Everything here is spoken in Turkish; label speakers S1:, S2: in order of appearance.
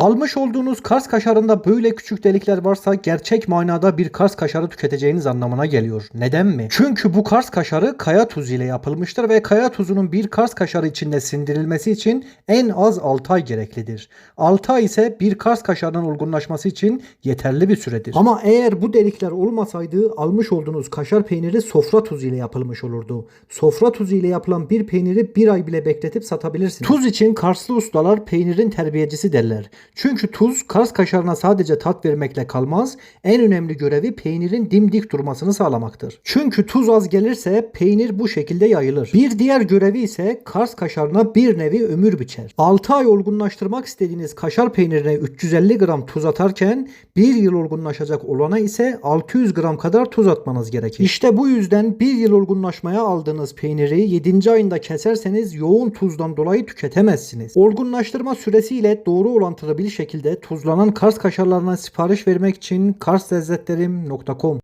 S1: Almış olduğunuz Kars kaşarında böyle küçük delikler varsa gerçek manada bir Kars kaşarı tüketeceğiniz anlamına geliyor. Neden mi? Çünkü bu Kars kaşarı kaya tuzu ile yapılmıştır ve kaya tuzunun bir Kars kaşarı içinde sindirilmesi için en az 6 ay gereklidir. 6 ay ise bir Kars kaşarının olgunlaşması için yeterli bir süredir. Ama eğer bu delikler olmasaydı almış olduğunuz kaşar peyniri sofra tuzu ile yapılmış olurdu. Sofra tuzu ile yapılan bir peyniri bir ay bile bekletip satabilirsiniz. Tuz için Karslı ustalar peynirin terbiyecisi derler. Çünkü tuz Kars kaşarına sadece tat vermekle kalmaz, en önemli görevi peynirin dimdik durmasını sağlamaktır. Çünkü tuz az gelirse peynir bu şekilde yayılır. Bir diğer görevi ise Kars kaşarına bir nevi ömür biçer. 6 ay olgunlaştırmak istediğiniz kaşar peynirine 350 gram tuz atarken 1 yıl olgunlaşacak olana ise 600 gram kadar tuz atmanız gerekir. İşte bu yüzden 1 yıl olgunlaşmaya aldığınız peyniri 7. ayında keserseniz yoğun tuzdan dolayı tüketemezsiniz. Olgunlaştırma süresiyle doğru orantılı bir şekilde tuzlanan Kars kaşarlarına sipariş vermek için karslezzetlerim.com